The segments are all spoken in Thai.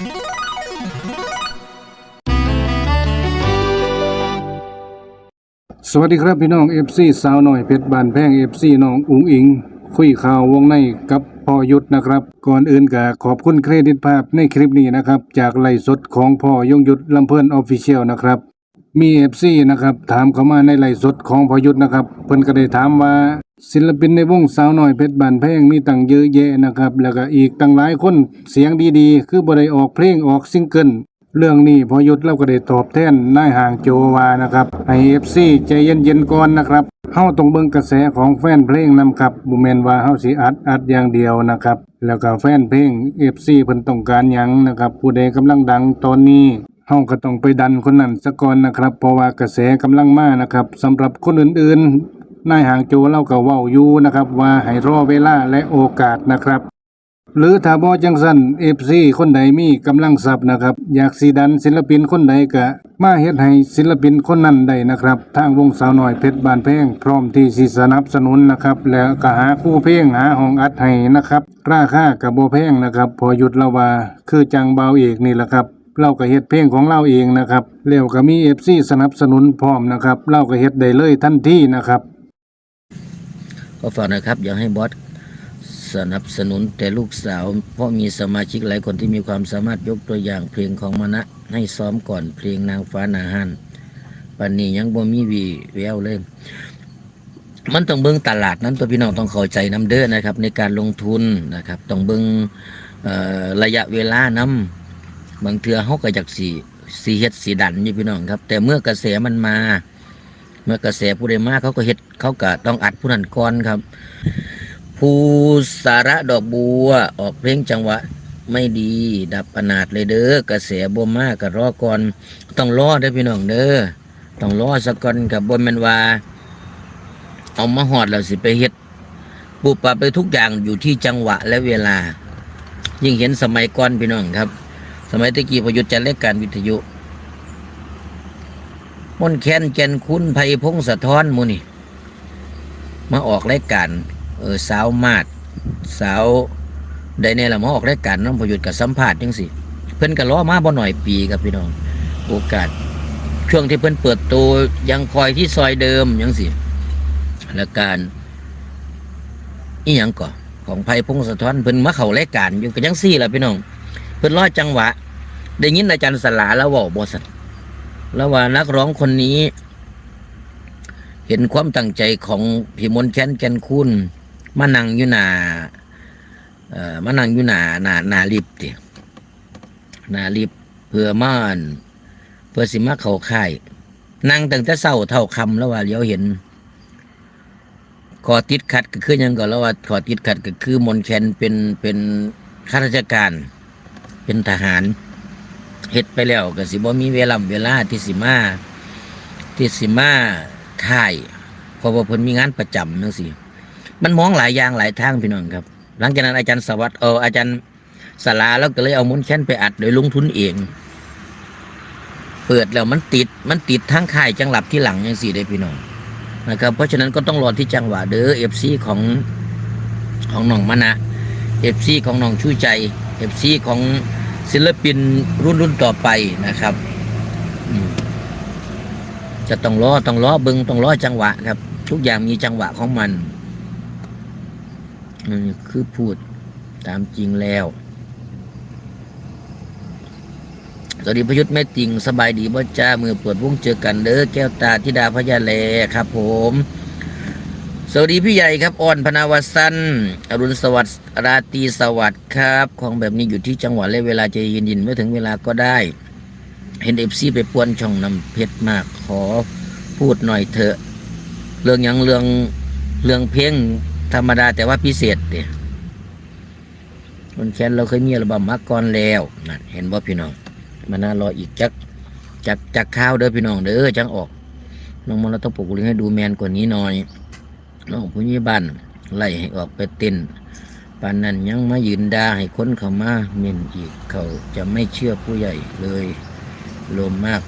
สวัสดีครับพี่น้อง FC สาวหน่อยเพชรบานแพง FC น้องอุงอิง คุยข่าววงในกับพ่อยุทธนะครับ ก่อนอื่นก็ขอบคุณเครดิตภาพในคลิปนี้นะครับ จากไลฟ์สดของพ่อยงยุทธลำเพิ่นออฟฟิเชียลนะครับมี FC นะครับถามเข้ามาในไลฟ์สดของพ่อยุทธนะครับ เพิ่นก็ได้ถามว่า ศิลปินในวงสาวน้อยเพชรบานแพงมีตั้งเยอะแยะนะครับ แล้วก็อีกตั้งหลายคนเสียงดีๆ คือบ่ได้ออกเพลงออกซิงเกิลเรื่องนี้พอยุทธเราก็ได้ตอบแทนนายห่างโจวานะครับให้เอฟซีใจเย็นๆก่อนนะครับเฮาต้องเบิ่งกระแสของแฟนเพลงนำครับบ่แม่นว่าเฮาสิอัดอัดอย่างเดียวนะครับ แล้วก็แฟนเพลง FC เพิ่นต้องการหยังนะครับ ผู้ใดกำลังดังตอนนี้เฮาก็ต้องไปดันคนนั้นซะก่อนนะครับ เพราะว่ากระแสกำลังมานะครับสำหรับคนอื่นๆ นายหางโจเราก็เว้าอยู่นะครับ ว่าให้รอเวลาและโอกาสนะครับ หรือถ้าบ่จังสันเอฟซีคนใดมีกำลังทรัพย์นะครับ อยากสีดันศิลปินคนใดก็มาเฮ็ดให้ศิลปินคนนั้นได้นะครับ ทางวงสาวน้อยเพชรบานเพลงพร้อมที่สิสนับสนุนนะครับ แล้วก็หาคู่เพลงหาห้องอัดให้นะครับ ราคาก็บ่แพงนะครับ พอหยุดละว่าคือจังเบาเอกนี่แหละครับเราก็เฮ็ดเพลงของเราเองนะครับแล้วก็มี FC สนับสนุนพร้อมนะครับเราก็เฮ็ดได้เลยทันทีนะครับ ก็ฝากนะครับ อยากให้บอสสนับสนุนแต่ลูกสาว เพราะมีสมาชิกหลายคนที่มีความสามารถยกตัวอย่างเพลงของมณะให้ซ้อมก่อนเพลงนางฟ้านาฮันปันนี้ยังบ่มีวีแววเลย มันต้องเบิ่งตลาดนั้นตัวพี่น้องต้องเข้าใจน้ำเด้อนะครับ ในการลงทุนนะครับต้องเบิ่งเอ่อระยะเวลานํบางเทือเฮาก็อยากสิสีเฮ็ดสีดันอยู่พี่น้องครับ แต่เมื่อกระแสมันมา เมื่อกระแสผู้ใดมากเขาก็เฮ็ดเขาก็ต้องอัดผู้นั้นก่อนครับผู้สาระดอกบัว ออกเพลงจังหวะไม่ดี ดับอนาถเลยเด้อกระแสบ่มากก็รอก่อนต้องรอเด้อพี่น้องเด้อต้องรอสักก่อนกับบนแม่นว่า เอามาหอดแล้วสิไปเฮ็ดปุบปับไปทุกอย่างอยู่ที่จังหวะและเวลา ยิ่งเห็นสมัยก่อนพี่น้องครับ สมัยตะกี้พยุทธ์จัดรายการวิทยุ มนแค้นแก่นคุณไพพงศธรหมูนี่ มาออกรายการเออสาวมาดสาวใดเนี่ยละมาออกรายการน้องพยุทธ์กับสัมภาษณ์จังสิเพิ่อนก็ล้อมาบ่หน่อยปีครับพี่น้อง โอกาสช่วงที่เพิ่อนเปิดตัวยังคอยที่ซอยเดิมยังสิแล้วการอีหยังก่อของไพพงศธรเพิ่นมาเข้ารายการอยู่ก็ยังซี่ละพี่น้อง เพิ่นรอจังหวะ ได้ยินอาจารย์สลาแล้วว้าบ่สัน แล้วว่านักร้องคนนี้ เห็นความตั้งใจของพี่มนแค้นแกนคุณมานั่งอยู่หนาเอ่อมานั่งอยู่หนาหนาหนาลิฟต์ติหนาลิฟต์เพื่อม่านเพื่อสิมาเข้าค่ายนั่งตั้งแต่เช้าเท่าคำแล้วว่าเลี้ยวเห็นขอติดขัดก็คือยังก็แล้วว่าขอติดขัดก็คือมนแคนเป็นเป็นข้าราชการ เป็นทหาร เฮ็ดไปแล้วก็สิบ่มีเวลาเวลาที่สิมาที่สิมาค่ายเพราะว่าเพิ่นมีงานประจำจังซี่มันมองหลายอย่างหลายทางพี่น้องครับ หลังจากนั้นอาจารย์สวัสดิ์เอออาจารย์สลาแล้วก็เลยเอามุนแค้นไปอัดโดยลงทุนเอง เปิดแล้วมันติดมันติดทั้งค่ายจังหลับที่หลังจังซี่ได้พี่น้องนะครับ เพราะฉะนั้นก็ต้องรอที่จังหวะเด้อ FC ของของน้องมณะ FC ของน้องชูใจ FC ของ ศิลปินรุ่นรุ่นต่อไปนะครับจะต้องรอต้องรอเบิงต้องรอจังหวะครับ ทุกอย่างมีจังหวะของมันอืมคือพูดตามจริงแล้วสวัสดีพยุทธ์แม่ติงสบายดีบ่จ้ามือเปิดวงเจอกันเด้อแก้วตาธิดาพญาแลครับผม สวัสดีพี่ใหญ่ครับอ่อนพนาวสันอรุณสวัสดิ์ราตรีสวัสดิ์ครับ ของแบบนี้อยู่ที่จังหวะและเวลาใจเย็นๆเมื่อถึงเวลาก็ได้ เห็นเอฟซีไปป่วนช่องนำเพชรมากขอพูดหน่อยเถอะ เรื่องยังเรื่องเรื่องเพลงธรรมดาแต่ว่าพิเศษเดียคนแค้นเราเคยมีอัลบั้มมาก่อนแล้วนะเห็นบ่พี่น้องมาน่ารออีกจักจักจักข้าวเด้อพี่น้องเด้อจังออกน้องมันเราต้องปลุกเลิงให้ดูแมนกว่านี้หน่อย น้องผู้ใหญ่บ้านไล่ให้ออกไปเต้นปานนั้นยังมายืนด่าให้คนเข้ามาเม่นอีกเขาจะไม่เชื่อผู้ใหญ่เลยลมมาก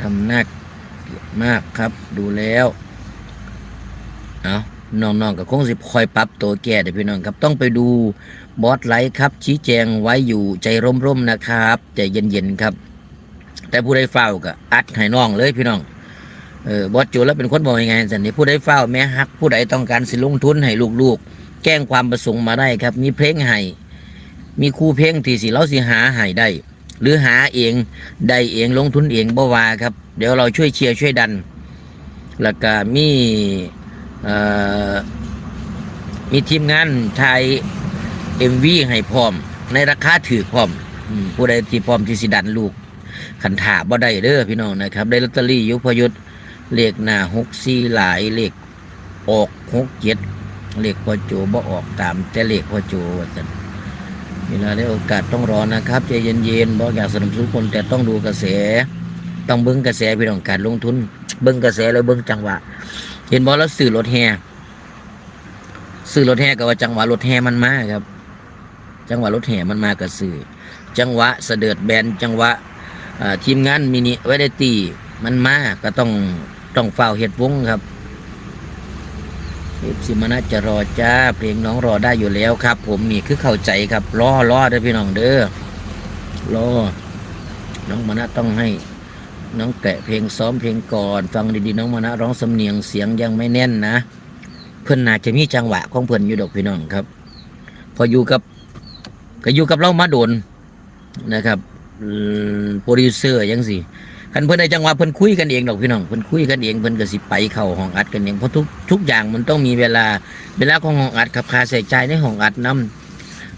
ทำหนักมากครับดูแล้วเอาน้องๆก็คงสิคอยปรับตัวแก้เด้อพี่น้องครับต้องไปดูบอสไลท์ครับ ชี้แจงไว้อยู่ใจร่มๆนะครับ ใจเย็นๆครับ แต่ผู้ใดเฝ้าก็อัดให้น้องเลยพี่น้อง เออบอสโจแล้วเป็นคนบอกยังไงสันนี่ผู้ใดเฝ้าแม้ฮักผู้ใดต้องการสิลงทุนให้ลูกๆ แก้งความประสงค์มาได้ครับ มีเพลงให้มีครูเพลงที่สิเราสิหาให้ได้ หรือหาเองได้เองลงทุนเองบ่ว่าครับ เดี๋ยวเราช่วยเชียร์ช่วยดัน แล้วก็มีมีทีมงานไทยเอ็มวีให้พร้อม ในราคาถือพร้อมผู้ใดที่พร้อมที่สิดันลูกขันถาบ่ได้เด้อพี่น้องนะครับ ได้ลอตเตอรี่ยุพยุทธ เลขหน้าหกสี่หลายเลขออกหกเจ็ดเลขพ่อโจบ่ออกตาม แต่เลขพ่อโจว่าซั่นเวลาได้โอกาสต้องรอนะครับใจเย็นๆบ่อยากสนับสนุนคนแต่ต้องดูกระแส ต้องเบิ่งกระแสพี่น้องการลงทุน เบิ่งกระแสแล้วเบิ่งจังหวะ เห็นบ่แล้วซื้อรถแห่ซื้อรถแห่ก็ว่าจังหวะรถแห่มันมาครับ จังหวะรถแห่มันมาก็ซื้อจังหวะเสด็จแบนจังหวะทีมงานมินิไวเดตี้มันมาก็ต้อง ต้องเฝ้าเห็ดวงครับเอฟซีมานะจะรอจ้าเพลงน้องรอได้อยู่แล้วครับ ผมนี่คือเข้าใจครับรอรอเด้อพี่น้องเด้อรอน้องมานะต้องให้น้องแกะเพลงซ้อมเพลงก่อน ฟังดีๆน้องมานะร้องสำเนียงเสียงยังไม่แน่นนะ เพื่อนน่าจะมีจังหวะของเพื่อนอยู่ดอกพี่น้องครับ พออยู่กับก็อยู่กับเรามาโดนนะครับโปรดิวเซอร์ยังสิ คันเพิ่อนได้จังหวะเพิ่อนคุยกันเองดอกพี่น้องเพิ่อนคุยกันเองเพิ่อนก็สิไปเข้าห้องอัดกันเองเพราะทุกทุกอย่างมันต้องมีเวลาเวลาของห้องอัดครับคาใช้จ่ายในห้องอัดนํ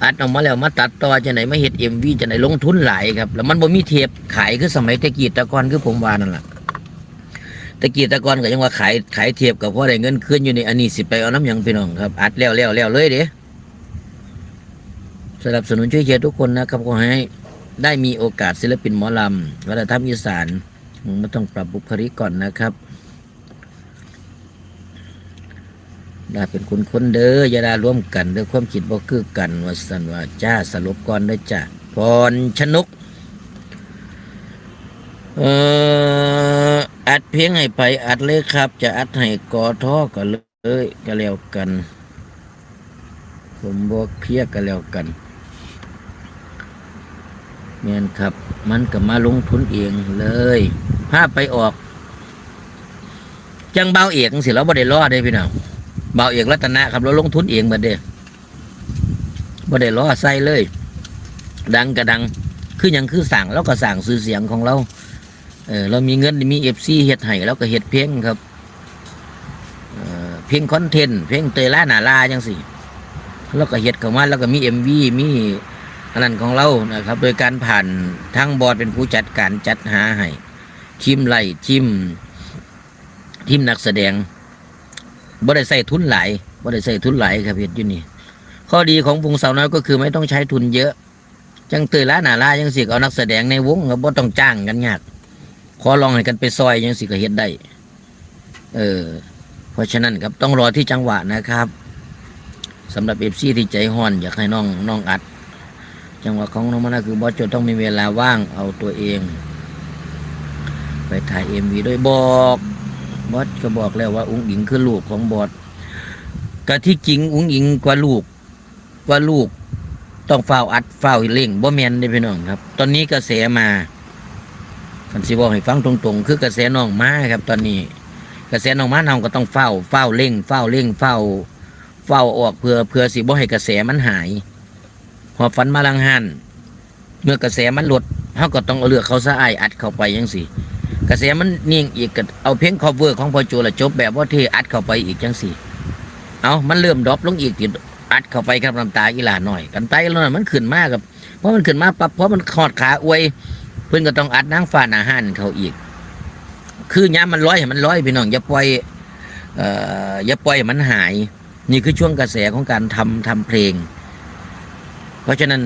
อัดออกมาแล้วมาตัดต่อจะไหนมาเฮ็ด MV จะไหนลงทุนหลายครับแล้วมันบ่มีเทปขายคือสมัยตะกี้ตะกอนคือผมว่านั่นแหละตะกี้ตะกอนก็ยังว่าขายขายเทปก็พอได้เงินคืนอยู่ในอันนี้สิไปเอาน้ำยังพี่น้องครับอัดแล้วแล้วแล้วเลยเด้สนับสนุนช่วยเชียร์ทุกคนนะครับขอให้ ได้มีโอกาสศิลปินหมอลำวัฒนธรรมอีสานมันต้องปรับบุคลิกก่อนนะครับได้เป็นคนคนเด้ออย่าได้ร่วมกันด้วยความคิดบ่คือกันว่าสันว่าจ้าสรุปก่อนเด้จ้าพรชนกเอ่ออัดเพลงให้ไปอัดเลยครับ จะอัดให้กอท่อก็เลยก็แล้วกัน ผมบอกเคลียร์ก็แล้วกัน เมียนครับ มันก็มาลงทุนเองเลยภาพไปออก จังเบาเอกสิเราบ่ได้รอดเด้พี่น้องเบาเอกรัตนะครับเราลงทุนเองหมดเด้บ่ได้รอใส่เลย ดังก็ดัง คือยังคือสั่งเราก็สั่งซื้อเสียงของเรา เออเรามีเงินมีเอฟซีเฮ็ดให้เราก็เฮ็ดเพลงครับเอ่อเพลงคอนเทนต์เพลงเตยล่าหนาลาจังสิแล้วก็เฮ็ดเข้ามาแล้วก็มีเอ็มวีมี อันนั้นของเรานะครับ โดยการผ่านทั้งบอร์ดเป็นผู้จัดการจัดหาให้ทีมไล่ทีมทีมนักแสดงบ่ได้ใส่ทุนหลายบ่ได้ใส่ทุนหลายครับเฮ็ดอยู่นี่ข้อดีของวงสาวน้อยก็คือไม่ต้องใช้ทุนเยอะ จังเตยล้าหนาลายังสิเอานักแสดงในวงก็บ่ต้องจ้างกันยากขอลองให้กันไปซอยยังสิก็เฮ็ดได้ เออ เพราะฉะนั้นครับต้องรอที่จังหวะนะครับสำหรับเอฟซีที่ใจห้อนอยากให้น้องน้องอัด จังหวะของน้องมานะคือบอสโจต้องมีเวลาว่างเอาตัวเอง ไปถ่ายเอ็มวีโดยบอกบอสก็บอกแล้วว่า อุ้งอิงคือลูกของบอสก็ที่จริงอุ้งอิงกว่าลูกกว่าลูก ต้องเฝ้าอัดเฝ้าเล่งบ่แมนได้พี่น้องครับ ตอนนี้กระแสมาคันสิบอกให้ฟังตรงๆ คือกระแสน้องมาครับ ตอนนี้ กระแสน้องมาเราก็ต้องเฝ้าเฝ้าเร่งเฝ้าเร่งเฝ้าเฝ้าออกเพื่อเพื่อสิบ่ให้กระแสมันหาย พอฟันมาลังหันเมื่อกระแสมันลดเขาก็ต้องเอาเลือกเขาสะอายอัดเข้าไปยังสิกระแสมันนิ่งอีกก็เอาเพลง cover ของพอโจละจบแบบว่าเทอัดเข้าไปอีกจังสิเอามันเริ่มดรอปลงอีกติดอัดเข้าไปครับน้ำตาอีหลาหน่อยกันไตแล้วน่ะมันขึ้นมากครับเพราะมันขึ้นมาปั๊บเพราะมันขอดขาอวย เพื่อนก็ต้องอัดนางฟ้าหนาหันเขาอีก คือย้ำมันร้อยให้มันร้อยพี่น้องอย่าปล่อยเอ่ออย่าปล่อยมันหาย นี่คือช่วงกระแสของการทำทำเพลง เพราะฉะนั้น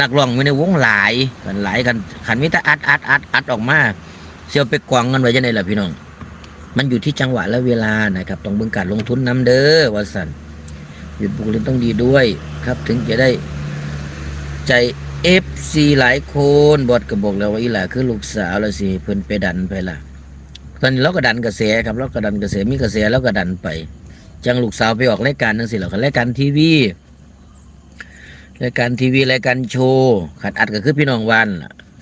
นักร้องมีในวงหลายกันหลายกันขันมิตรอัดอัดอัดอัดออกมาเสียวไปกวางกันไว้ยังไงล่ะพี่น้อง มันอยู่ที่จังหวะและเวลานะครับต้องเบิ่งการลงทุนน้ำเด้อว่าสันหยุดบุคลิกต้องดีด้วยครับ ถึงจะได้ใจเอฟซีหลายคนบอดก็บอกแล้วว่าอีหล่าคือลูกสาวล้วสิเพิ่นไปดันไปล่ะตอนนี้เราก็ดันกระแสครับเราก็ดันกระแสมีกระแสแล้วก็ดันไป จังลูกสาวไปออกรายการนั่นสิเหรอรายการทีวี รายการทีวีรายการโชว์ขัดอัดก็คือพี่น้องวัน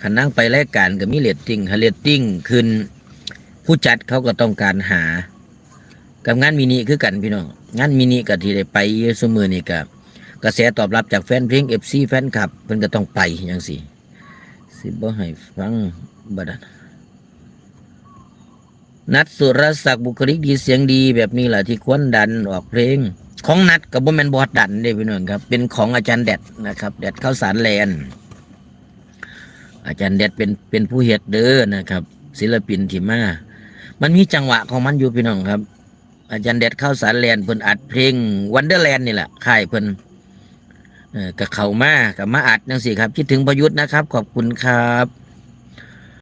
ขันนั่งไปรายการก็มีเรตติ้งถ้าเรตติ้งขึ้น ผู้จัดเขาก็ต้องการหา กับงานมินิคือกันพี่น้องงานมินิกับที่ได้ไปเสมอนี่กับกระแสตอบรับจากแฟนเพลงเอฟซีแฟนคลับเพิ่นก็ต้องไปอย่างสิสิบ่ให้ฟังบัดนั้นนัดสุรศักดิ์บุคลิกดีเสียงดีแบบนี้แหละที่ควรดันออกเพลง ของนัดกับบ่แมนบอดดันเด้พี่น้องครับ เป็นของอาจารย์แดดนะครับ แดดข้าวสารแลนอาจารย์แดดเป็นเป็นผู้เฮ็ดเด้อนะครับ ศิลปินที่มา มันมีจังหวะของมันอยู่พี่น้องครับ อาจารย์แดดเข้าสารแลนเพิ่นอัดเพลงวันเดอร์แลนด์นี่แหละค่ายเพิ่นกับเขามากับมาอัดจังสี่ครับ คิดถึงประยุทธ์นะครับ ขอบคุณครับ